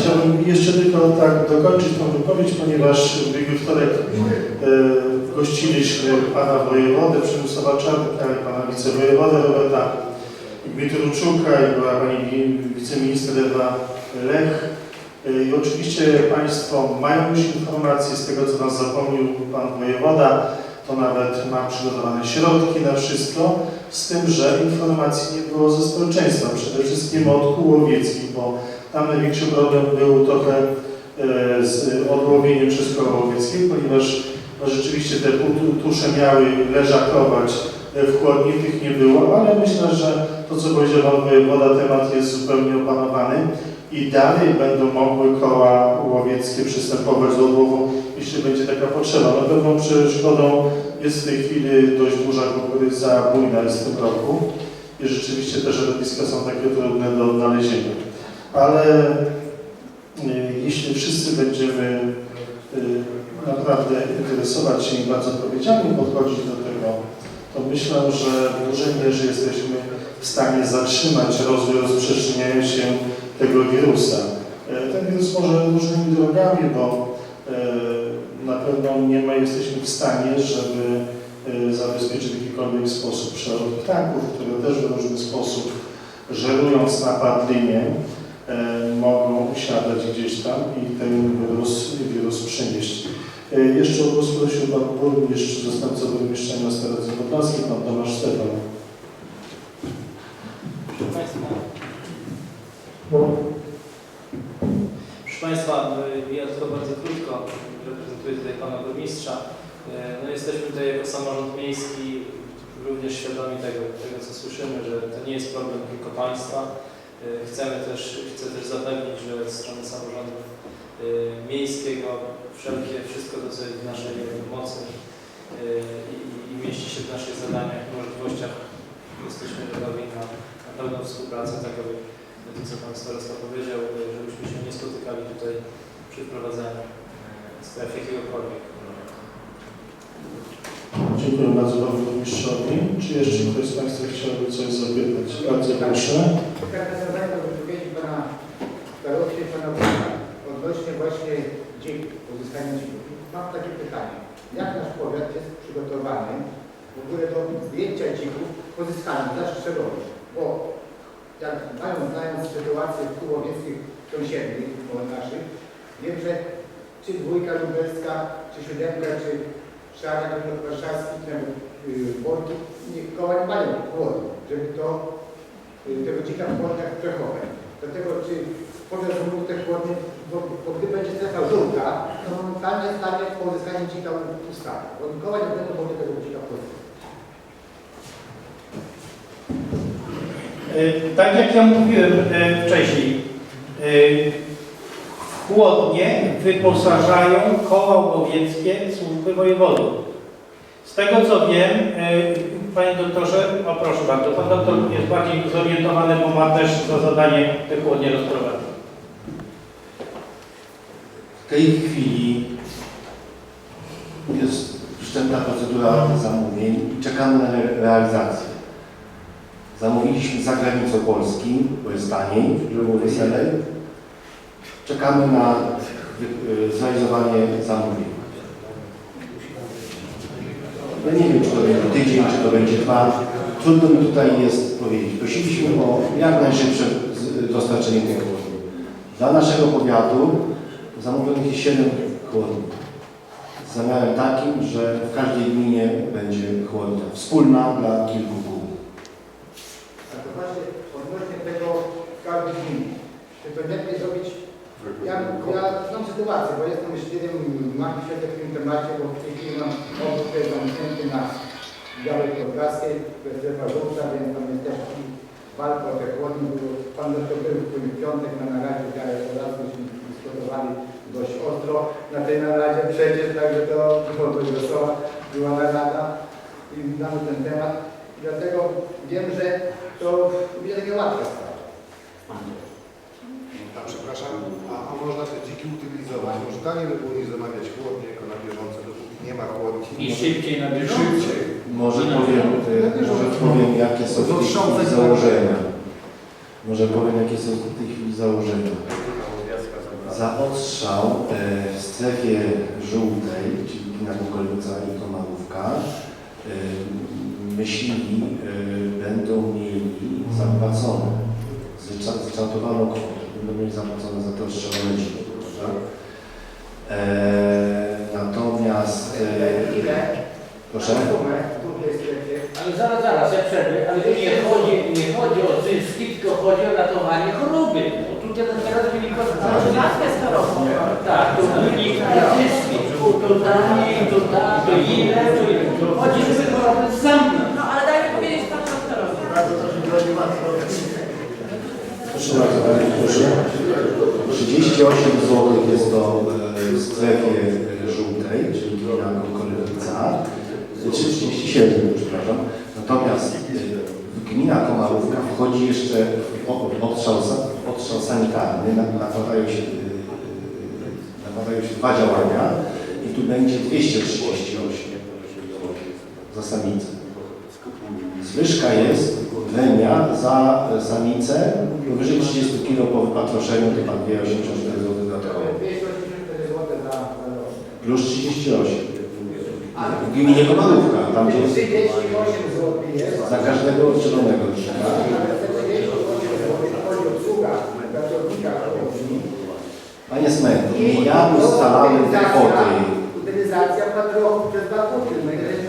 chciałbym jeszcze tylko tak dokończyć tą wypowiedź, ponieważ w ubiegły wtorek e, gościliśmy pana wojewodę Przemysława Czarnka i pana wicewojewodę Roberta Gmitruczuka i była pani wi- wiceminister Ewa Lech. E, I oczywiście Państwo mają już informacje z tego, co nas zapomniał pan wojewoda, to nawet ma przygotowane środki na wszystko, z tym, że informacji nie było ze społeczeństwa, przede wszystkim od kół bo tam największy problem był trochę e, z odłowieniem przez koło łowieckie, ponieważ no, rzeczywiście te tu- tusze miały leżakować w chłodni, tych nie było, ale myślę, że to, co powiedział Pan Wojewoda, temat jest zupełnie opanowany i dalej będą mogły koła łowieckie przystępować do odłowu, jeśli będzie taka potrzeba. No pewną przeszkodą jest w tej chwili dość duża kukurydza bujna jest w tym roku i rzeczywiście te środowiska są takie trudne do odnalezienia. Ale y, jeśli wszyscy będziemy y, naprawdę interesować się i bardzo odpowiedzialnie podchodzić do tego, to myślę, że w dużej mierze jesteśmy w stanie zatrzymać rozwój rozprzestrzeniania się tego wirusa. E, Ten wirus może różnymi drogami, bo e, na pewno nie ma, jesteśmy w stanie, żeby e, zabezpieczyć w jakikolwiek sposób przelot ptaków, które też w różny sposób, żerując na padlinie, mogą usiadać gdzieś tam i ten wirus, wirus przynieść. E, Jeszcze o głos prosił Pan Burmistrz, zastępca burmistrza miasta Radzy Podlaskiej, Pan Tomasz Stefan. Proszę Państwa, proszę Państwa, y, ja tylko bardzo krótko reprezentuję tutaj Pana Burmistrza. Y, No jesteśmy tutaj jako samorząd miejski również świadomi tego, tego co słyszymy, że to nie jest problem tylko Państwa. Y, Chcemy też, chcę też zapewnić, że ze strony samorządu y, miejskiego wszelkie, wszystko to co jest w naszej mocy y, i, i mieści się w naszych zadaniach możliwościach jesteśmy gotowi na, na pełną współpracę, tak aby to, co Pan Starosta powiedział, żebyśmy się nie spotykali tutaj przy wprowadzaniu stref jakiegokolwiek. Dziękuję bardzo Panu Burmistrzowi. Czy jeszcze ktoś z Państwa chciałby coś zapytać? Bardzo proszę. Do wypowiedzi pana starosty, pana wójta, odnośnie właśnie dzików, pozyskania dzików. Mam takie pytanie. Jak nasz powiat jest przygotowany w ogóle do zdjęcia dzików pozyskanych dla szczególności? Bo jak mają, znając sytuację w kół łowieckich sąsiednich naszych, wiem, że czy dwójka lubelska, czy siódemka, czy szara, czy warszawski, yy, worki, nie, koła nie mają głodu, żeby to y, tego dzika w płotach przechować. Dlatego czy powiat zamówił te płoty, bo, bo gdy będzie strefa żółta, to momentalnie stanie po uzyskaniu dzika ustawa. Bo nikogo nie będą mogli tego dzika pozyskać. E, Tak jak ja mówiłem wcześniej, chłodnie wyposażają koła łowieckie służby wojewodów. Z tego co wiem, e, panie doktorze, o proszę bardzo, pan doktor jest bardziej zorientowany, bo ma też za zadanie te chłodnie rozprowadzić. W tej chwili jest wszczęta procedura zamówień i czekamy na re- realizację. Zamówiliśmy za granicą Polski, bo jest taniej, żeby było weselej. Czekamy na wy- y, zrealizowanie zamówień. Ja nie wiem, czy to będzie tydzień, czy to będzie dwa. Trudno mi tutaj jest powiedzieć. Prosiliśmy o jak najszybsze dostarczenie tych chłodni. Dla naszego powiatu zamówionych jest 7 chłodni. Z zamiarem takim, że w każdej gminie będzie chłodnia wspólna dla kilku kół. A to właśnie odnośnie tego w każdej gminie. Czy to lepiej zrobić Ja, ja znam sytuację, bo jestem myśliwym, mam świadek w tym temacie, bo w tej chwili mam obóz jest zamknięty na Białej Podlaskiej, to jest strefa żółta, więc tam jest też walka o te chłodnie. Pan doktor był w tym piątek na naradzie Białej Podlaskiej, dyskutowali dość ostro na tej naradzie przecież, także to było dość wesoła była narada i znamy ten temat. Dlatego wiem, że to takie łatwe sprawa. A przepraszam, a, a można te dziki utylizować? Może taniej by było nie zamawiać chłodnie jako na bieżąco, dopóki nie ma chłodni. I szybciej na bieżąco. Szybciej. Może powiem, y, może powiem jakie są w tej chwili założenia. Może powiem jakie są w tej chwili założenia. Za odstrzał e, w strefie żółtej, czyli gmina Gogolica i Komarówka, e, myśliwi e, będą mieli zapłacone zrycza- zryczałtowaną kwotę, będą mieli zapłacone za te ostrzelone dziki, prawda? E, natomiast, e, Ile? proszę. Ale zaraz, zaraz, ja przerwę, ale tu nie chodzi, nie chodzi o zyski, tylko chodzi o ratowanie choroby. Bo tutaj teraz wynika z Walkę z chorobą. Tak, to wynika zyski. To, to daje, to da, to ile, to ile. Chodzi, żeby chorobę zamknąć. No ale dajmy powiedzieć panu doktorowi. Proszę proszę. 38 zł jest to e, w strefie e, żółtej, czyli gmina Kokorywica, 37, przepraszam. Natomiast e, gmina Komarówka wchodzi jeszcze w odstrzał, odstrzał sanitarny, na- nakładają się, nakładają się dwa działania i tu będzie 238 za samicę. Zwyżka jest premia za e, samicę powyżej 30 kg po wypatroszeniu to pan wie 84 zł dodatkowo. 284 zł za rok. Plus 38. W gminie Komarówka, tam gdzie jest 38 zł jest. za każdego oddzielonego dzika. Ale te 38 zł chodzi o obsługa pracownika chorobni. Panie Smet, nie ja ustalałem kwoty.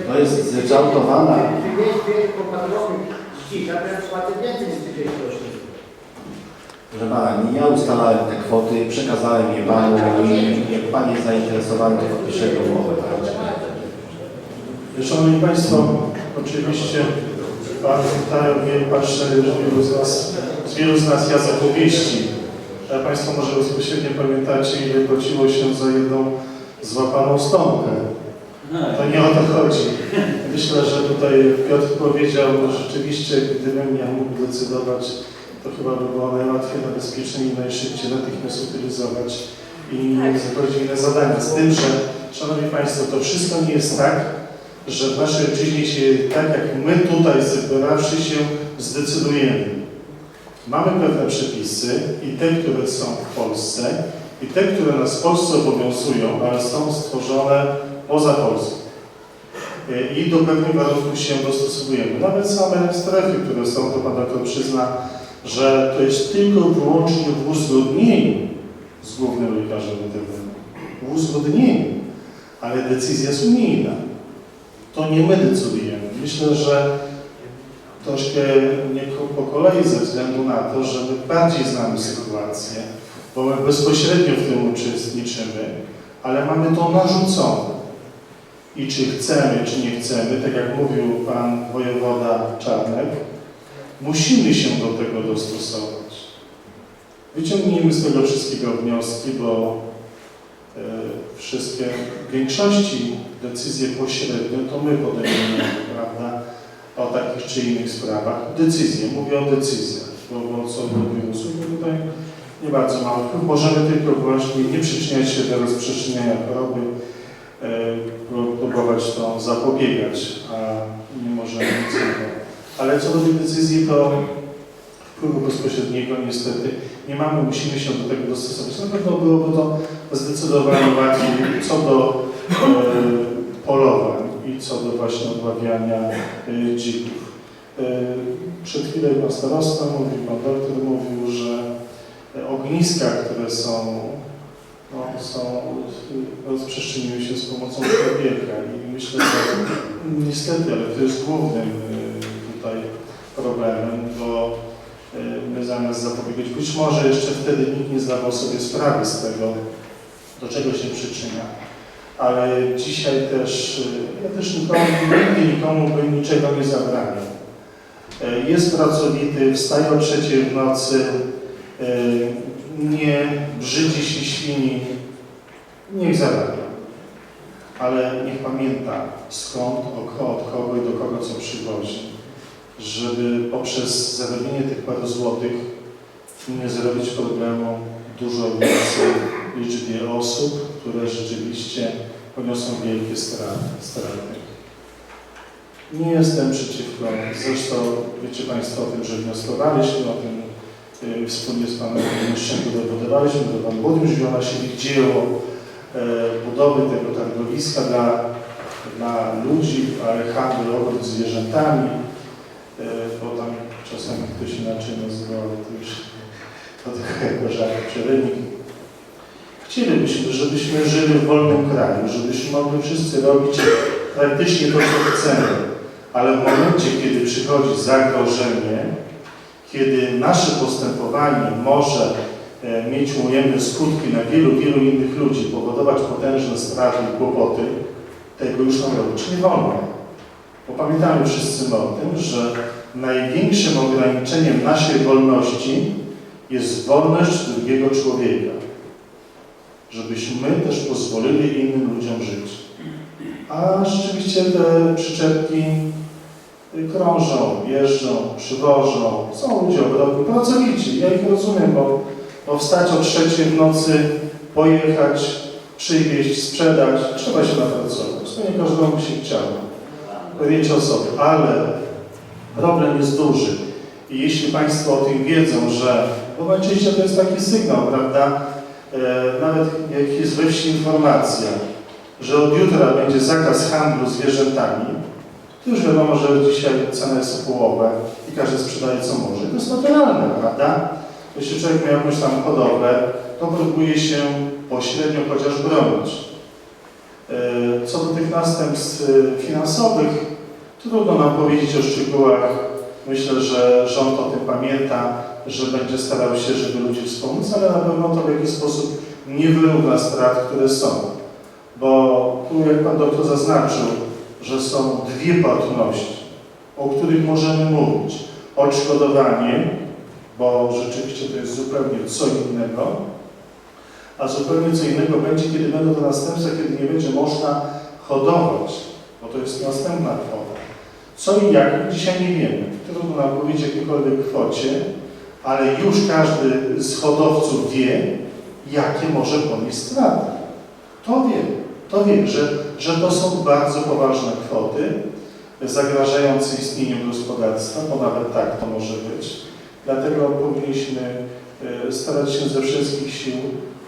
To jest zryczałtowana. Jeśli jest wielko patrochy ściga, to ja płacę więcej niż 38 zł. Proszę pana, nie ja ustalałem te kwoty, przekazałem je panu i jak pan jest zainteresowany, to podpiszę go umowę. Szanowni Państwo, oczywiście Pan pytają, wiem, patrzę, że wielu z nas, z wielu z nas jadł opowieści. Ale Państwo może bezpośrednio pamiętacie, ile płaciło się za jedną złapaną stonkę. To nie o to chodzi. Myślę, że tutaj Piotr powiedział, że rzeczywiście gdybym ja mógł decydować, to chyba by było najłatwiej, najbezpieczniej i najszybciej natychmiast utylizować i zakończyć inne zadania. Z tym, że, Szanowni Państwo, to wszystko nie jest tak, że w naszej ojczyźnie się, tak jak my tutaj zebrawszy się, zdecydujemy. Mamy pewne przepisy i te, które są w Polsce i te, które nas w Polsce obowiązują, ale są stworzone poza Polską. E, I do pewnych warunków się dostosowujemy. Nawet same strefy, które są, to Pan doktor przyzna, że to jest tylko wyłącznie w uzgodnieniu z głównym lekarzem weterynaryjnym. W uzgodnieniu, ale decyzja jest unijna. To nie my decydujemy. Myślę, że troszkę nie po kolei ze względu na to, że my bardziej znamy sytuację, bo my bezpośrednio w tym uczestniczymy, ale mamy to narzucone. I czy chcemy, czy nie chcemy, tak jak mówił Pan Wojewoda Czarnek, musimy się do tego dostosować. Wyciągnijmy z tego wszystkiego wnioski, bo e, wszystkie, w większości decyzje pośrednio to my podejmujemy, prawda, o takich czy innych sprawach. Decyzje, mówię o decyzjach, bo, bo co do bo tutaj nie bardzo wpływ. Możemy tylko właśnie nie przyczyniać się do rozprzestrzeniania choroby, próbować to zapobiegać, a nie możemy nic. Ale co do tych decyzji, to wpływu bezpośredniego niestety nie mamy, musimy się do tego dostosować. Na pewno byłoby to zdecydowanie łatwiej co do e, polowań i co do właśnie odławiania e, dzików. E, przed chwilą pan starosta mówił, pan doktor mówił, że e, ogniska, które są, no, są rozprzestrzeniły się z pomocą człowieka i myślę, że niestety, ale to jest głównym e, tutaj problemem, bo e, my zamiast zapobiegać, być może jeszcze wtedy nikt nie zdawał sobie sprawy z tego, do czego się przyczynia. Ale dzisiaj też, y, ja też nikomu, nigdy nikomu bym niczego nie zabraniał. Jest pracowity, wstaje o trzeciej w nocy, nie brzydzi się świni, niech zarabia. Ale niech pamięta skąd, ko- od kogo i do kogo co przywozi. Żeby poprzez zarobienie tych paru złotych nie zrobić problemu dużo więcej liczbie osób, które rzeczywiście poniosą wielkie straty. Nie jestem przeciwko, zresztą wiecie Państwo o tym, że wnioskowaliśmy, o tym wspólnie z Panem Burmistrzem dowodowaliśmy, to Pan Burmistrz Jołasiewicz dzieło e, budowy tego targowiska dla, dla ludzi, ale handlu obrót zwierzętami, e, bo tam czasami ktoś inaczej nazywał, to już to tylko jako. Chcielibyśmy, żebyśmy żyli w wolnym kraju, żebyśmy mogli wszyscy robić praktycznie to, co chcemy, ale w momencie, kiedy przychodzi zagrożenie, kiedy nasze postępowanie może e, mieć ujemne skutki na wielu, wielu innych ludzi, powodować potężne straty i kłopoty, tego już nam robić nie wolno. Bo pamiętamy wszyscy o tym, że największym ograniczeniem naszej wolności jest wolność drugiego człowieka. Żebyśmy też pozwolili innym ludziom żyć. A rzeczywiście te przyczepki krążą, jeżdżą, przywożą, są ludzie obrotni, pracowici. Ja ich rozumiem, bo, bo wstać o trzeciej w nocy, pojechać, przywieźć, sprzedać, trzeba się napracować. To nie każdemu się chciało. Wiecie o sobie, ale problem jest duży. I jeśli Państwo o tym wiedzą, że, bo najczęściej to jest taki sygnał, prawda, e, nawet jak jest we wsi informacja, że od jutra będzie zakaz handlu zwierzętami, to już wiadomo, że dzisiaj jest o połowę i każdy sprzedaje co może. To jest naturalne, prawda? Jeśli człowiek ma jakąś tam hodowlę, to próbuje się pośrednio chociaż bronić. E, Co do tych następstw e, finansowych, trudno nam powiedzieć o szczegółach. Myślę, że rząd o tym pamięta, że będzie starał się, żeby ludzi wspomóc, ale na pewno to w jakiś sposób nie wyrówna strat, które są. Bo tu, jak Pan doktor zaznaczył, że są dwie płatności, o których możemy mówić. Odszkodowanie, bo rzeczywiście to jest zupełnie co innego, a zupełnie co innego będzie, kiedy będą to następstwa, kiedy nie będzie można hodować, bo to jest następna kwota. Co i jak, dzisiaj nie wiemy. Trudno nam powiedzieć jakiejkolwiek kwocie, ale już każdy z hodowców wie, jakie może ponieść straty. To wie, to wie, że, że to są bardzo poważne kwoty, zagrażające istnieniu gospodarstwa, bo nawet tak to może być. Dlatego powinniśmy e, starać się ze wszystkich sił,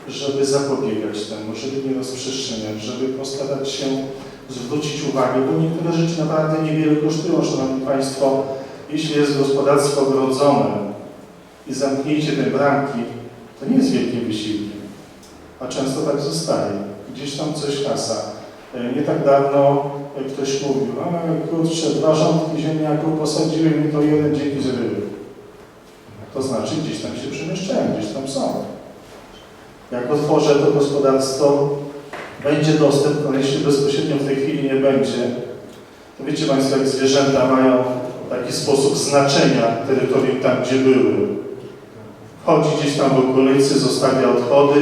żeby zapobiegać temu, żeby nie rozprzestrzeniać, żeby postarać się zwrócić uwagę, bo niektóre rzeczy naprawdę niewiele kosztują, Szanowni Państwo. Jeśli jest gospodarstwo ogrodzone i zamknięcie tej bramki, to nie jest wielkim wysiłkiem, a często tak zostaje. Gdzieś tam coś kasa. E, Nie tak dawno e, ktoś mówił, a kurczę, dwa rządki ziemniaków posadziłem i to jeden dzięki zrywy. To znaczy gdzieś tam się przemieszczają, gdzieś tam są. Jak otworzę to gospodarstwo, będzie dostęp, ale jeśli bezpośrednio w tej chwili nie będzie, to wiecie Państwo, jak zwierzęta mają taki sposób znaczenia terytorium tam, gdzie były. Wchodzi gdzieś tam w okolicy, zostawia odchody,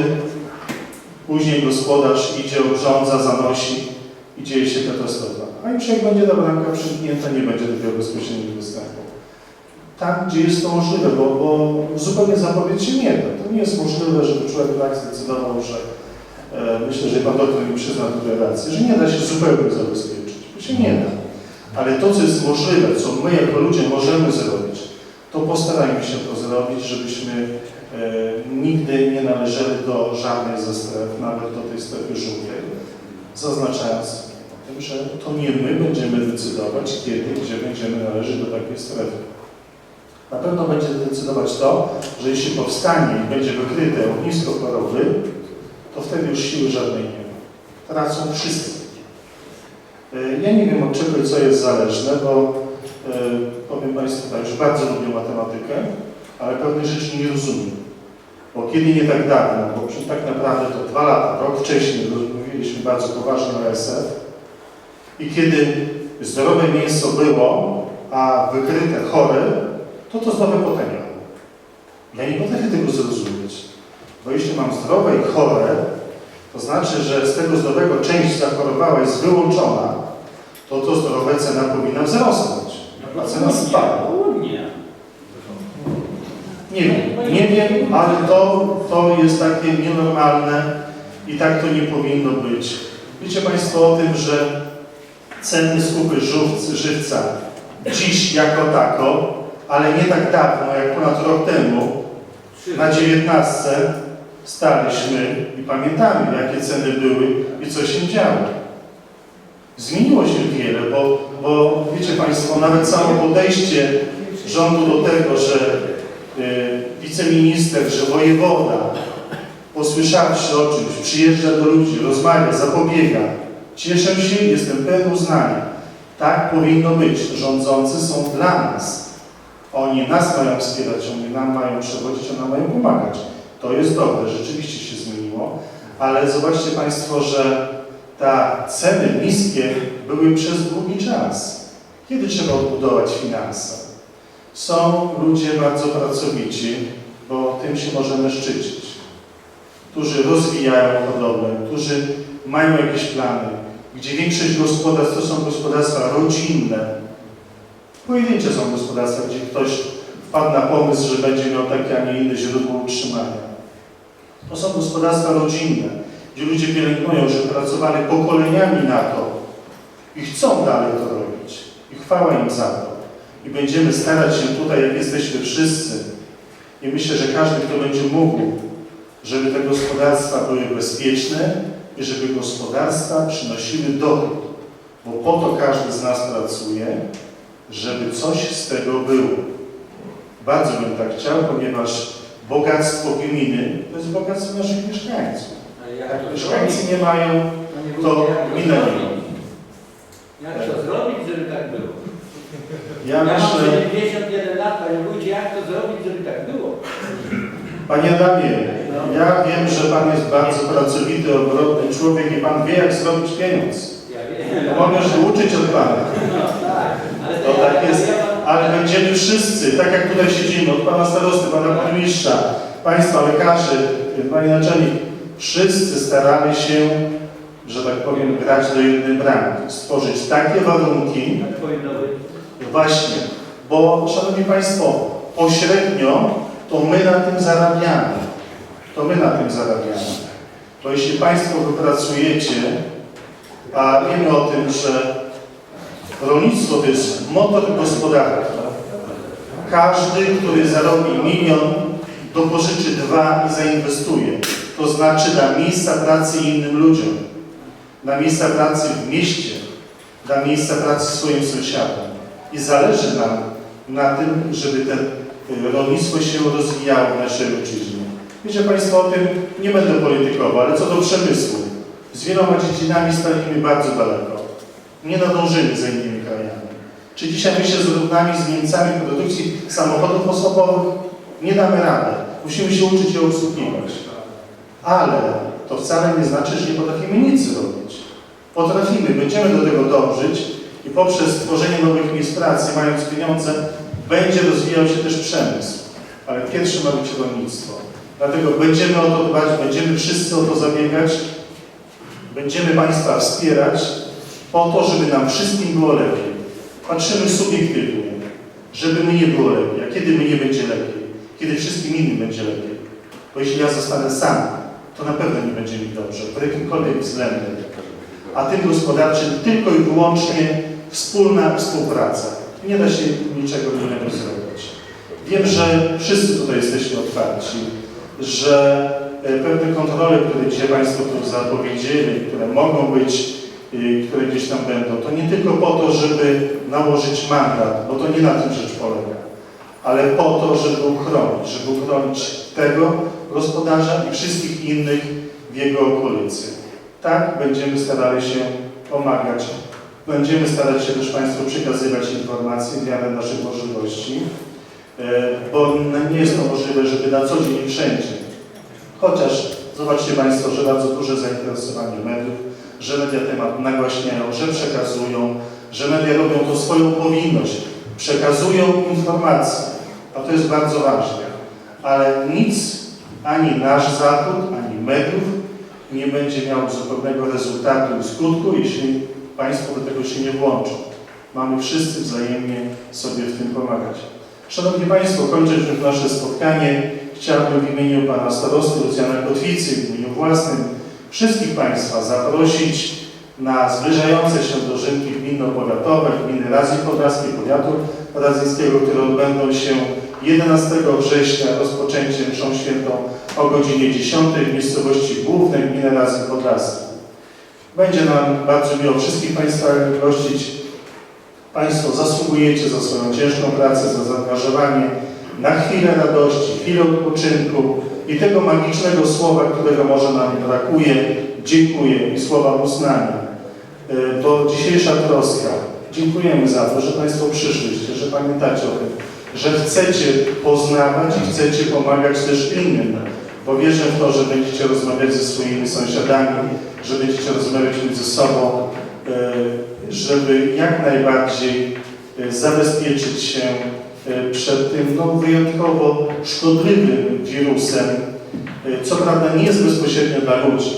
później gospodarz idzie, urządza, zanosi i dzieje się katastrofa. A już jak będzie ta bramka nie będzie takiego bezpośredniego dostępu. Tam, gdzie jest to możliwe, bo, bo zupełnie zapowiedzieć się nie da. To nie jest możliwe, żeby człowiek tak zdecydował, że e, myślę, że Pan doktor mi przyzna tutaj rację, że nie da się zupełnie zabezpieczyć. To się nie da. Ale to, co jest możliwe, co my jako ludzie możemy zrobić, to postarajmy się to zrobić, żebyśmy nigdy nie należeli do żadnej ze stref, nawet do tej strefy żółtej, zaznaczając tym, że to nie my będziemy decydować, kiedy, gdzie będziemy należeć do takiej strefy. Na pewno będzie decydować to, że jeśli powstanie i będzie wykryte ognisko choroby, to wtedy już siły żadnej nie ma. Tracą wszyscy. E, Ja nie wiem od czego i co jest zależne, bo e, powiem Państwu tak, że bardzo lubię matematykę, ale pewnych rzeczy nie rozumiem. Bo kiedy nie tak dawno, bo przy- tak naprawdę to dwa lata, rok wcześniej rozmawialiśmy bardzo poważnie o ASF i kiedy zdrowe mięso było, a wykryte chore, to to zdrowe potęga. Ja nie potrafię tego zrozumieć. Bo jeśli mam zdrowe i chore, to znaczy, że z tego zdrowego część zachorowała jest wyłączona, to to zdrowe cena powinna wzrosnąć. A cena spada. Nie wiem, nie wiem, ale to, to jest takie nienormalne i tak to nie powinno być. Wiecie Państwo o tym, że ceny skupy żywc- żywca dziś jako tako, ale nie tak dawno, jak ponad rok temu, Na 19 staliśmy i pamiętamy, jakie ceny były i co się działo. Zmieniło się wiele, bo, bo wiecie Państwo, nawet samo podejście rządu do tego, że wiceminister, że wojewoda, posłyszawszy o czymś, przyjeżdża do ludzi, rozmawia, zapobiega. Cieszę się, jestem pełen uznania. Tak powinno być. Rządzący są dla nas. Oni nas mają wspierać, oni nam mają przewodzić, oni nam mają pomagać. To jest dobre, rzeczywiście się zmieniło, ale zobaczcie Państwo, że ta ceny niskie były przez długi czas. Kiedy trzeba odbudować finanse? Są ludzie bardzo pracowici, bo tym się możemy szczycić, którzy rozwijają hodowlę, którzy mają jakieś plany, gdzie większość gospodarstw to są gospodarstwa rodzinne. Pojedyncze są gospodarstwa, gdzie ktoś wpadł na pomysł, że będzie miał takie, a nie inne źródło utrzymania. To są gospodarstwa rodzinne, gdzie ludzie pielęgnują, że pracowali pokoleniami na to i chcą dalej to robić. I chwała im za to. I będziemy starać się tutaj, jak jesteśmy wszyscy, i myślę, że każdy, kto będzie mógł, żeby te gospodarstwa były bezpieczne i żeby gospodarstwa przynosiły dochód. Bo po to każdy z nas pracuje, żeby coś z tego było. Bardzo bym tak chciał, ponieważ bogactwo gminy to jest bogactwo naszych mieszkańców. Jak mieszkańcy nie mają, Panie to gmina nie ma. Jak to zrobić, żeby tak było? Ja Ja mam myślę, 91 lat, panie wójcie, jak to zrobić, żeby tak było? Panie Adamie, ja wiem, że Pan jest bardzo pracowity, obrotny człowiek i Pan wie, jak zrobić pieniądz. Ja wiem. Mogę się uczyć od Pana. No tak, ale To ja- tak jest, ja mam- ale będziemy wszyscy, tak jak tutaj siedzimy, od Pana starosty, Pana burmistrza, Państwa lekarzy, Panie Naczelnik, wszyscy staramy się, że tak powiem, grać do jednej bramki, stworzyć takie warunki, Tak powinno być. Właśnie, bo Szanowni Państwo, pośrednio to my na tym zarabiamy. To my na tym zarabiamy. Bo jeśli Państwo wypracujecie, a wiemy o tym, że rolnictwo to jest motor gospodarki. Każdy, który zarobi milion, dopożyczy dwa i zainwestuje. To znaczy da miejsca pracy innym ludziom. Da miejsca pracy w mieście. Da miejsca pracy swoim sąsiadom. I zależy nam na tym, żeby te y, rolnictwo się rozwijało w naszej ojczyźnie. Wiecie Państwo, o tym nie będę politykował, ale co do przemysłu. Z wieloma dziedzinami staliśmy bardzo daleko. Nie nadążymy za innymi krajami. Czy dzisiaj my się zrównamy z Niemcami produkcji samochodów osobowych? Nie damy rady. Musimy się uczyć je obsługiwać. Ale to wcale nie znaczy, że nie potrafimy nic zrobić. Potrafimy, będziemy do tego dążyć i poprzez tworzenie nowych miejsc pracy, mając pieniądze, będzie rozwijał się też przemysł. Ale pierwsze ma być rolnictwo. Dlatego będziemy o to dbać, będziemy wszyscy o to zabiegać, będziemy Państwa wspierać po to, żeby nam wszystkim było lepiej. Patrzymy subiektywnie, żeby my nie było lepiej. A kiedy nie będzie lepiej? Kiedy wszystkim innym będzie lepiej. Bo jeśli ja zostanę sam, to na pewno nie będzie mi dobrze, w jakimkolwiek względzie. A tym gospodarczym tylko i wyłącznie wspólna współpraca. Nie da się niczego innego zrobić. Wiem, że wszyscy tutaj jesteśmy otwarci, że e, pewne kontrole, które dzisiaj Państwo tu zapowiedzieli, które mogą być, y, które gdzieś tam będą, to nie tylko po to, żeby nałożyć mandat, bo to nie na tym rzecz polega, ale po to, żeby uchronić, żeby uchronić tego gospodarza i wszystkich innych w jego okolicy. Tak będziemy starali się pomagać. Będziemy starać się też Państwu przekazywać informacje w miarę naszych możliwości, e, bo nie jest to możliwe, żeby na co dzień i wszędzie. Chociaż zobaczcie Państwo, że bardzo duże zainteresowanie mediów, że media temat nagłaśniają, że przekazują, że media robią to swoją powinność, przekazują informacje, a to jest bardzo ważne. Ale nic, ani nasz Zachód, ani mediów nie będzie miał zupełnego rezultatu i skutku, jeśli Państwo do tego się nie włączą. Mamy wszyscy wzajemnie sobie w tym pomagać. Szanowni Państwo, kończąc już nasze spotkanie, chciałbym w imieniu Pana Starosty Lucjana Kotwicy, w imieniu własnym, wszystkich Państwa zaprosić na zbliżające się dożynki gminno-powiatowe, gminy Razji Podlaskiej, powiatu razyjskiego, które odbędą się 11 września rozpoczęcie mszą świętą o godzinie 10 w miejscowości głównej gminy Razem Podlaski. Będzie nam bardzo miło wszystkich Państwa gościć. Państwo zasługujecie za swoją ciężką pracę, za zaangażowanie, na chwilę radości, chwilę odpoczynku i tego magicznego słowa, którego może nam brakuje, dziękuję i słowa uznania. Y, Bo dzisiejsza troska, dziękujemy za to, że Państwo przyszliście, że pamiętacie o tym, że chcecie poznawać i chcecie pomagać też innym, bo wierzę w to, że będziecie rozmawiać ze swoimi sąsiadami, że będziecie rozmawiać między sobą, y, żeby jak najbardziej y, zabezpieczyć się y, przed tym no, wyjątkowo szkodliwym wirusem, co prawda nie jest bezpośrednio dla ludzi,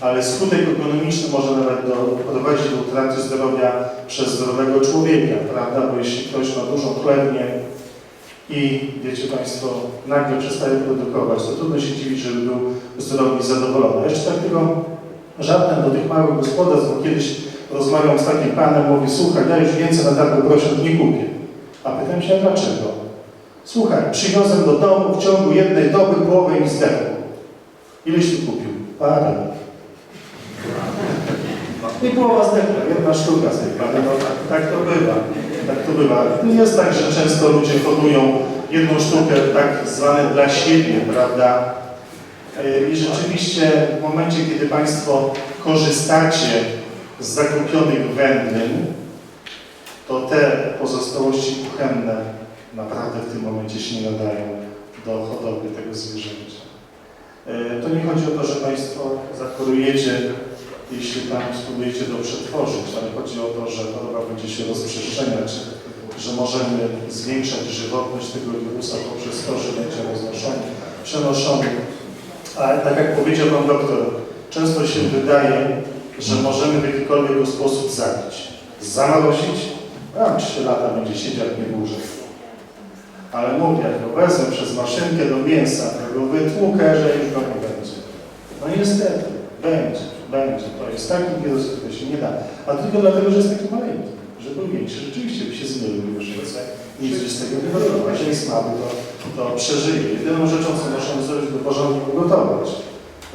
ale skutek ekonomiczny może nawet doprowadzić do utraty zdrowia przez zdrowego człowieka, prawda? Bo jeśli ktoś ma dużą chlebnię i wiecie Państwo, nagle przestaje produkować, to trudno się dziwić, żeby był i zadowolony. Jeszcze tak tylko żartem do tych małych gospodarstw, bo kiedyś rozmawiam z takim panem, mówi, słuchaj, ja już więcej na targu prosiąt nie kupię. A pytam się, dlaczego? Słuchaj, przywiozłem do domu w ciągu jednej doby połowę mi zdechło. Ileś ty kupił? Parę. I połowa zdechła, jedna sztuka zdechła. No, tak, tak to bywa. Tak to bywa. Jest tak, że często ludzie hodują jedną sztukę tak zwane dla siebie, prawda? E, I rzeczywiście w momencie, kiedy Państwo korzystacie z zakupionych wędlin, to te pozostałości kuchenne naprawdę w tym momencie się nie nadają do hodowli tego zwierzęcia. E, To nie chodzi o to, że Państwo zachorujecie, jeśli tam spróbujecie to przetworzyć, ale chodzi o to, że choroba będzie się rozprzestrzeniać, że możemy zwiększać żywotność tego wirusa poprzez to, że będzie roznoszony, przenoszony. A tak jak powiedział Pan doktor, często się wydaje, że możemy w jakikolwiek sposób zabić. Zamrozić, a 3 lata będzie siedział nie dłużej. Ale mówię, jak go wezmę przez maszynkę do mięsa, jak go wytłukę, że już go nie będzie. No niestety, będzie, będzie. To jest taki wirus, który się nie da. A tylko dlatego, że jest taki maleńki, że był większy. Rzeczywiście by się zmylił więcej. Nic by z tego nie wyrobił. Jeżeli jest mały, to, to przeżyje. Jedyną rzeczą, co możemy zrobić, to porządnie ugotować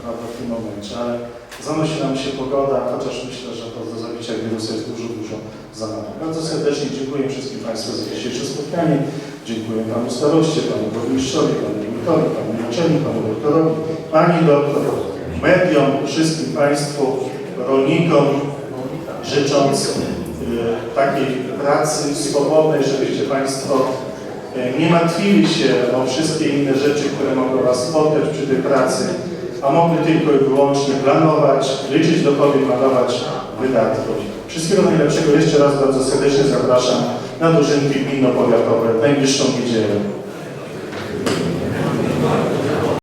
prawda, w tym momencie. Ale zanosi nam się pogoda, chociaż myślę, że to do zabicia wirusa jest dużo, dużo za nami. Bardzo serdecznie dziękuję wszystkim Państwu za dzisiejsze spotkanie. Dziękuję Panu Staroście, Panu Burmistrzowi, Panu Wójtowi, Panu Naczelni, Panu Doktorowi, Pani Doktor, mediom, wszystkim Państwu, rolnikom, życząc y, takiej pracy swobodnej, żebyście Państwo y, nie martwili się o wszystkie inne rzeczy, które mogą Was spotkać przy tej pracy, a mogli tylko i wyłącznie planować, liczyć dochody, planować wydatki. Wszystkiego najlepszego. Jeszcze raz bardzo serdecznie zapraszam na dożynki gminno-powiatowe w najbliższą niedzielę.